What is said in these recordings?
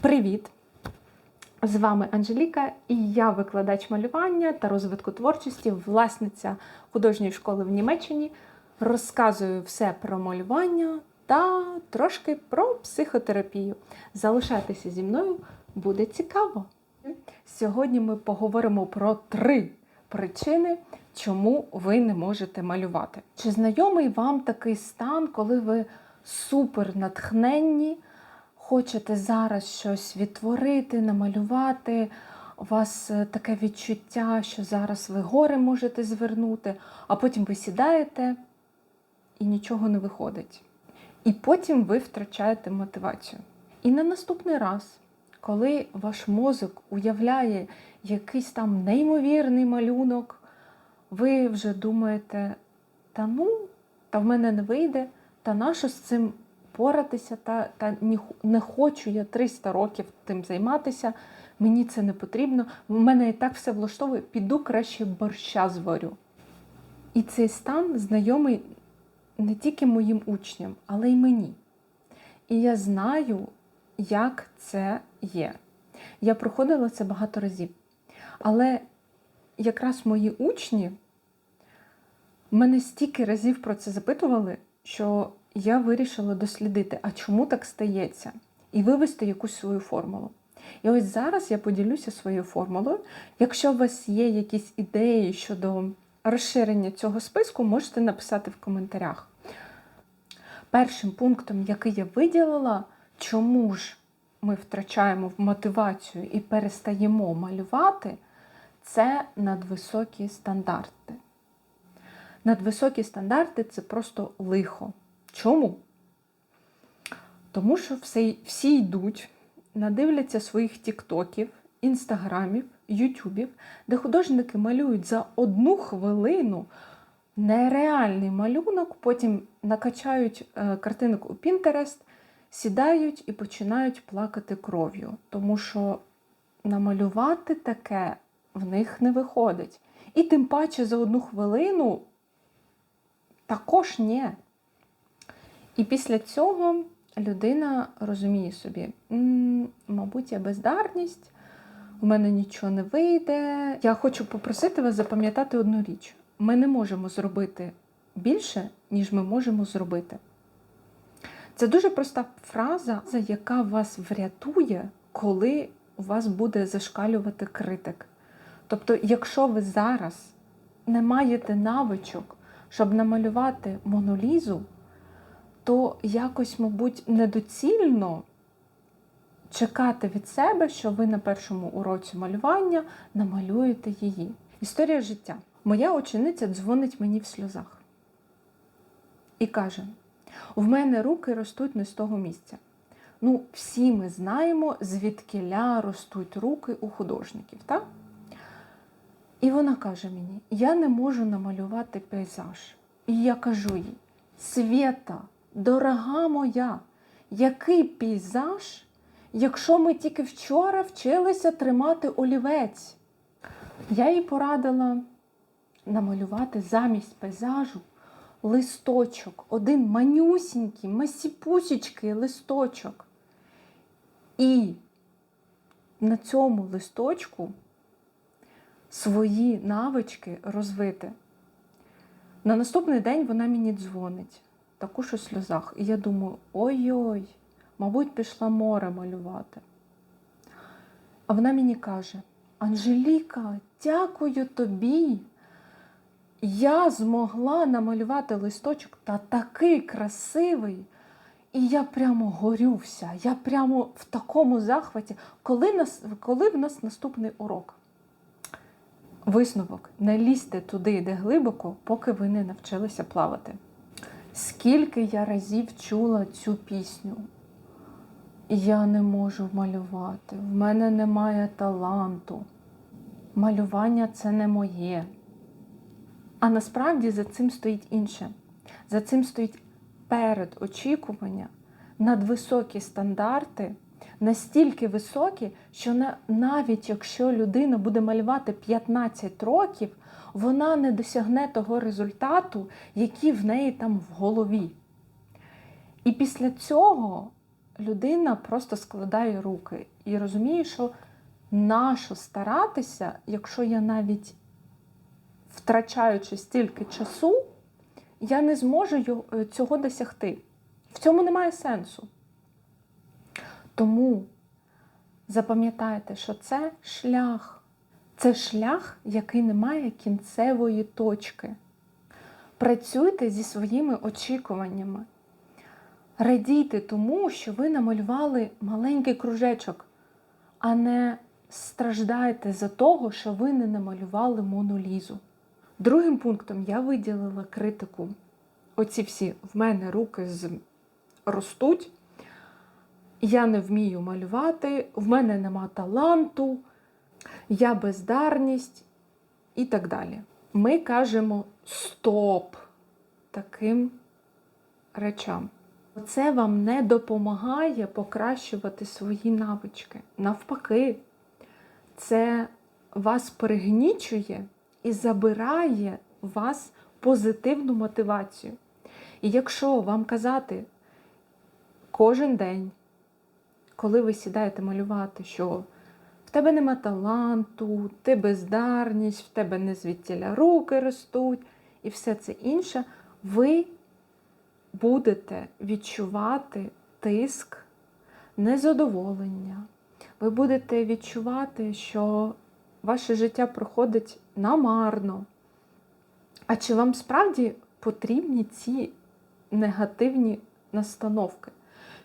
Привіт! З вами Анжеліка, і я викладач малювання та розвитку творчості, власниця художньої школи в Німеччині. Розказую все про малювання та трошки про психотерапію. Залишайтеся зі мною, буде цікаво. Сьогодні ми поговоримо про три причини, чому ви не можете малювати. Чи знайомий вам такий стан, коли ви супер натхненні? Хочете зараз щось відтворити, намалювати, у вас е, таке відчуття, що зараз ви гори можете звернути, а потім ви сідаєте і нічого не виходить. І потім ви втрачаєте мотивацію. І на наступний раз, коли ваш мозок уявляє якийсь там неймовірний малюнок, ви вже думаєте, та ну, та в мене не вийде, та нащо з цим поратися, та, та не хочу я 300 років тим займатися, мені це не потрібно, в мене і так все влаштовує, піду краще борща зварю. І цей стан знайомий не тільки моїм учням, але й мені. І я знаю, як це є. Я проходила це багато разів. Але якраз мої учні мене стільки разів про це запитували, що я вирішила дослідити, а чому так стається, і вивести якусь свою формулу. І ось зараз я поділюся своєю формулою. Якщо у вас є якісь ідеї щодо розширення цього списку, можете написати в коментарях. Першим пунктом, який я виділила, чому ж ми втрачаємо мотивацію і перестаємо малювати, це надвисокі стандарти. Надвисокі стандарти це просто лихо. Чому? Тому що всі, всі йдуть, надивляться своїх тіктоків, інстаграмів, ютюбів, де художники малюють за одну хвилину нереальний малюнок, потім накачають е, картинок у Pinterest, сідають і починають плакати кров'ю. Тому що намалювати таке в них не виходить. І тим паче за одну хвилину також ні. І після цього людина розуміє собі, мабуть, я бездарність, у мене нічого не вийде. Я хочу попросити вас запам'ятати одну річ: ми не можемо зробити більше, ніж ми можемо зробити. Це дуже проста фраза, яка вас врятує, коли у вас буде зашкалювати критик. Тобто, якщо ви зараз не маєте навичок, щоб намалювати монолізу, то якось, мабуть, недоцільно чекати від себе, що ви на першому уроці малювання намалюєте її. Історія життя. Моя учениця дзвонить мені в сльозах і каже: у мене руки ростуть не з того місця. Ну, всі ми знаємо, звідкиля ростуть руки у художників, так? І вона каже мені: я не можу намалювати пейзаж. І я кажу їй: Свєта, дорога моя, який пейзаж, якщо ми тільки вчора вчилися тримати олівець? Я їй порадила намалювати замість пейзажу листочок, один манюсінький, масіпусічкий листочок. І на цьому листочку свої навички розвити. На наступний день вона мені дзвонить, також у сльозах. І я думаю, ой-ой, мабуть, пішла море малювати. А вона мені каже: Анжеліка, дякую тобі. Я змогла намалювати листочок та такий красивий. І я прямо горювся, я прямо в такому захваті, коли, нас, коли в нас наступний урок. Висновок: не лізьте туди, де глибоко, поки ви не навчилися плавати. Скільки я разів чула цю пісню, я не можу малювати, в мене немає таланту. Малювання це не моє. А насправді за цим стоїть інше. За цим стоїть передочікування, надвисокі стандарти, настільки високі, що навіть якщо людина буде малювати 15 років, вона не досягне того результату, який в неї там в голові. І після цього людина просто складає руки і розуміє, що нащо старатися, якщо я навіть втрачаючи стільки часу, я не зможу цього досягти. В цьому немає сенсу. Тому запам'ятайте, що це шлях. Це шлях, який не має кінцевої точки. Працюйте зі своїми очікуваннями. Радійте тому, що ви намалювали маленький кружечок, а не страждайте за того, що ви не намалювали монолізу. Другим пунктом я виділила критику. Оці всі в мене руки з... ростуть, я не вмію малювати, в мене нема таланту, я бездарність і так далі. Ми кажемо стоп таким речам. Це вам не допомагає покращувати свої навички. Навпаки, це вас пригнічує і забирає вас позитивну мотивацію. І якщо вам казати кожен день, коли ви сідаєте малювати, що в тебе нема таланту, ти бездарність, в тебе не звідтіля руки ростуть і все це інше, ви будете відчувати тиск, незадоволення. Ви будете відчувати, що ваше життя проходить намарно. А чи вам справді потрібні ці негативні настановки?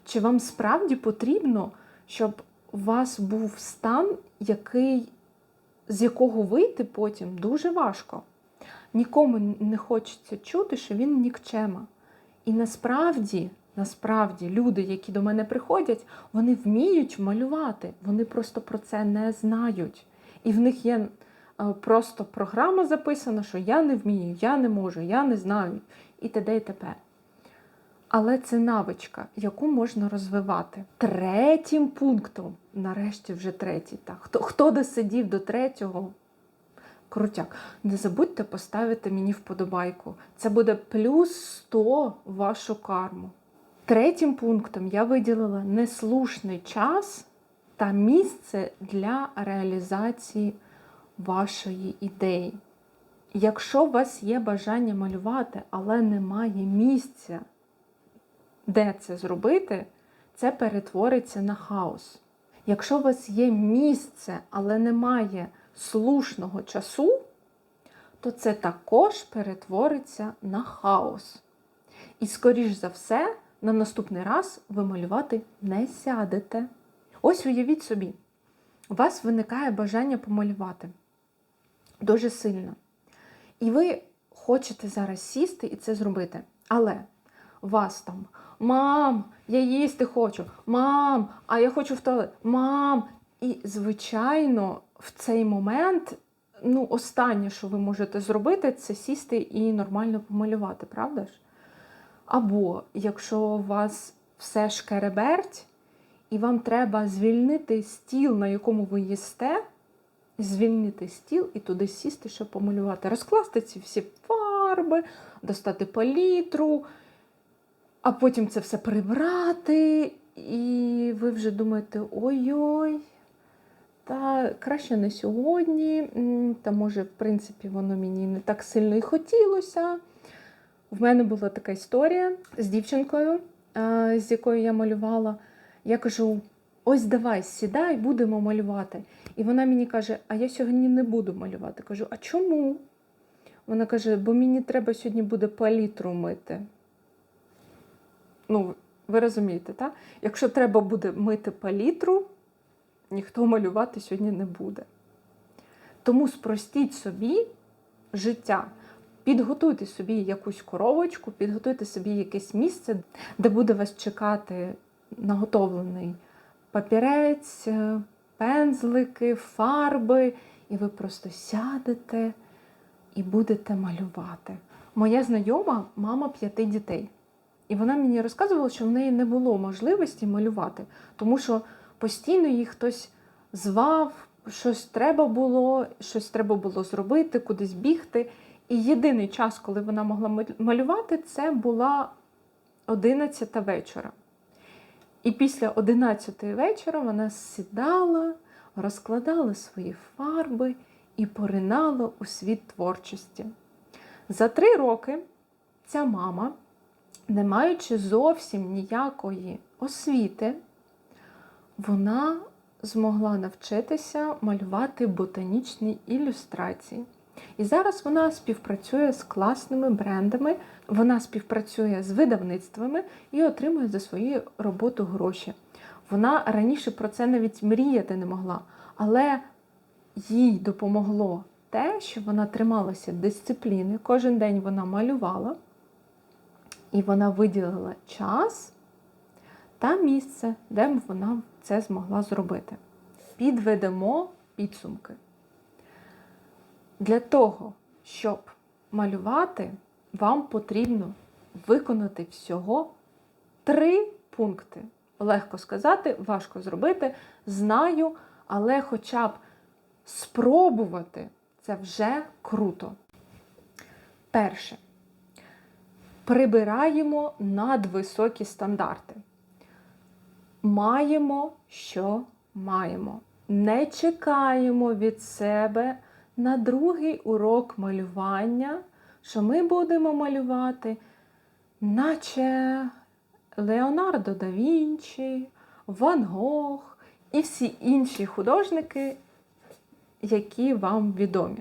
Чи вам справді потрібно, щоб у вас був стан, який, з якого вийти потім дуже важко? Нікому не хочеться чути, що він нікчема. І насправді, насправді, люди, які до мене приходять, вони вміють малювати, вони просто про це не знають. І в них є е, просто програма записана, що я не вмію, я не можу, я не знаю, і т.д. і т.п. Але це навичка, яку можна розвивати. Третім пунктом, нарешті вже третій, так, хто, хто досидів до третього, крутяк, не забудьте поставити мені вподобайку. Це буде плюс 100 в вашу карму. Третім пунктом я виділила неслушний час та місце для реалізації вашої ідеї. Якщо у вас є бажання малювати, але немає місця, де це зробити, це перетвориться на хаос. Якщо у вас є місце, але немає слушного часу, то це також перетвориться на хаос. І, скоріш за все, на наступний раз ви малювати не сядете. Ось уявіть собі, у вас виникає бажання помалювати дуже сильно. І ви хочете зараз сісти і це зробити. Але вас там, мам, я їсти хочу, мам, а я хочу в туалет, мам. І, звичайно, в цей момент, ну, останнє, що ви можете зробити, це сісти і нормально помалювати, правда ж? Або якщо у вас все шкереберть, і вам треба звільнити стіл, на якому ви їсте, звільнити стіл і туди сісти, щоб помалювати. Розкласти ці всі фарби, достати палітру, а потім це все прибрати, і ви вже думаєте, ой-ой, та краще не сьогодні, та може, в принципі, воно мені не так сильно і хотілося. В мене була така історія з дівчинкою, з якою я малювала. Я кажу: ось давай, сідай, будемо малювати. І вона мені каже: А я сьогодні не буду малювати. Кажу, а чому? Вона каже, бо мені треба сьогодні буде палітру мити. Ну, ви розумієте, так? Якщо треба буде мити палітру, ніхто малювати сьогодні не буде. Тому спростіть собі життя. Підготуйте собі якусь коробочку, підготуйте собі якесь місце, де буде вас чекати наготовлений папірець, е, пензлики, фарби, і ви просто сядете і будете малювати. Моя знайома мама п'яти дітей. І вона мені розказувала, що в неї не було можливості малювати, тому що постійно їх хтось звав, щось треба було, щось треба було зробити, кудись бігти. І єдиний час, коли вона могла малювати, це була 11 вечора. І після 11 вечора вона сідала, розкладала свої фарби і поринала у світ творчості. За три роки ця мама, не маючи зовсім ніякої освіти, вона змогла навчитися малювати ботанічні ілюстрації. І зараз вона співпрацює з класними брендами, вона співпрацює з видавництвами і отримує за свою роботу гроші. Вона раніше про це навіть мріяти не могла, але їй допомогло те, що вона трималася дисципліни. Кожен день вона малювала, і вона виділила час та місце, де вона це змогла зробити. Підведемо підсумки. Для того, щоб малювати, вам потрібно виконати всього три пункти. Легко сказати, важко зробити. Знаю, але хоча б спробувати це вже круто. Перше. Прибираємо надвисокі стандарти. Маємо, що маємо. Не чекаємо від себе на другий урок малювання, що ми будемо малювати, наче Леонардо да Вінчі, Ван Гог і всі інші художники, які вам відомі.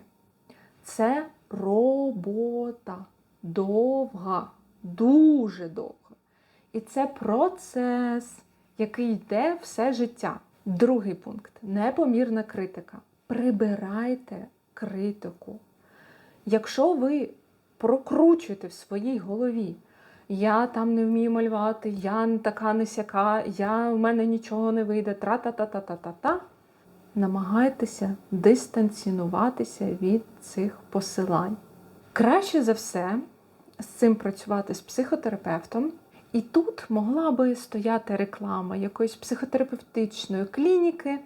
Це робота довга, дуже довга. І це процес, який йде все життя. Другий пункт непомірна критика. Прибирайте критику. Якщо ви прокручуєте в своїй голові, я там не вмію малювати, я така не сяка, я, в мене нічого не вийде, тра-та-та-та-та-та-та, намагайтеся дистанціонуватися від цих посилань. Краще за все з цим працювати з психотерапевтом. І тут могла би стояти реклама якоїсь психотерапевтичної клініки,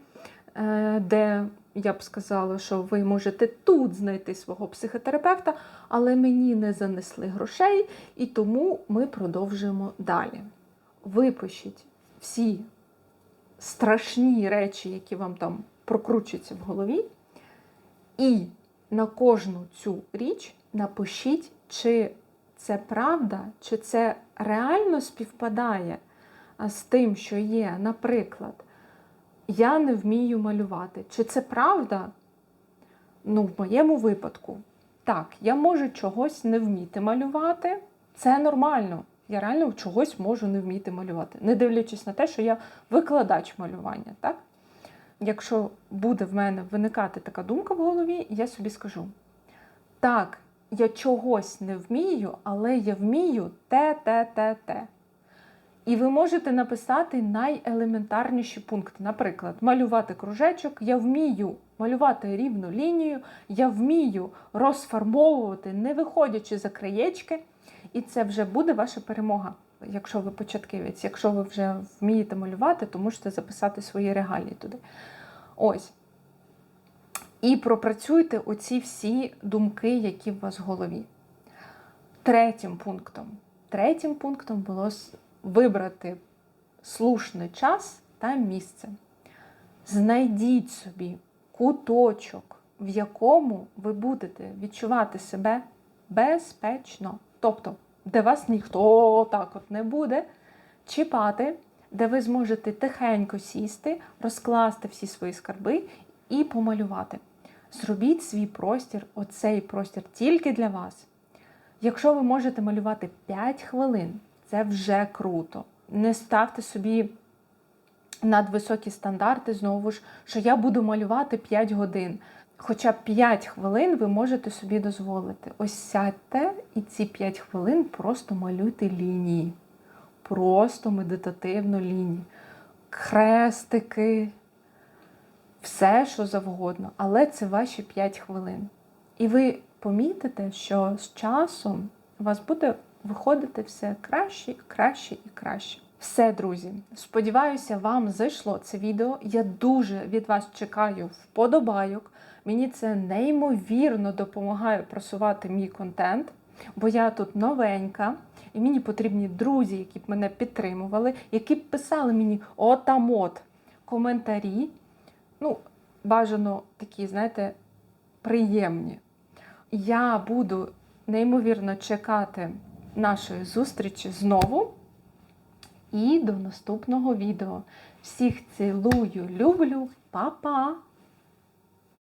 е, де я б сказала, що ви можете тут знайти свого психотерапевта, але мені не занесли грошей, і тому ми продовжуємо далі. Випишіть всі страшні речі, які вам там прокручуються в голові, і на кожну цю річ напишіть, чи це правда, чи це реально співпадає з тим, що є, наприклад, я не вмію малювати. Чи це правда? Ну, в моєму випадку, так, я можу чогось не вміти малювати. Це нормально. Я реально чогось можу не вміти малювати, не дивлячись на те, що я викладач малювання. так? Якщо буде в мене виникати така думка в голові, я собі скажу: так, я чогось не вмію, але я вмію те, те, те, те. І ви можете написати найелементарніші пункти. Наприклад, малювати кружечок, я вмію малювати рівну лінію, я вмію розфарбовувати, не виходячи за краєчки, і це вже буде ваша перемога. Якщо ви початківець, якщо ви вже вмієте малювати, то можете записати свої регалії туди. Ось. І пропрацюйте оці всі думки, які в вас в голові. Третім пунктом. Третім пунктом було вибрати слушний час та місце. Знайдіть собі куточок, в якому ви будете відчувати себе безпечно. Тобто, де вас ніхто так от не буде чіпати, де ви зможете тихенько сісти, розкласти всі свої скарби і помалювати. Зробіть свій простір, оцей простір тільки для вас. Якщо ви можете малювати 5 хвилин, це вже круто. Не ставте собі надвисокі стандарти, знову ж, що я буду малювати 5 годин. Хоча б 5 хвилин ви можете собі дозволити. Ось сядьте і ці 5 хвилин просто малюйте лінії. Просто медитативно лінії. Хрестики, все, що завгодно. Але це ваші 5 хвилин. І ви помітите, що з часом у вас буде виходити все краще, краще і краще. Все, друзі. Сподіваюся, вам зайшло це відео. Я дуже від вас чекаю вподобайок. Мені це неймовірно допомагає просувати мій контент, бо я тут новенька. І мені потрібні друзі, які б мене підтримували, які б писали мені отам-от коментарі. Ну, бажано такі, знаєте, приємні. Я буду неймовірно чекати нашої зустрічі знову. І до наступного відео. Всіх цілую, люблю, па-па!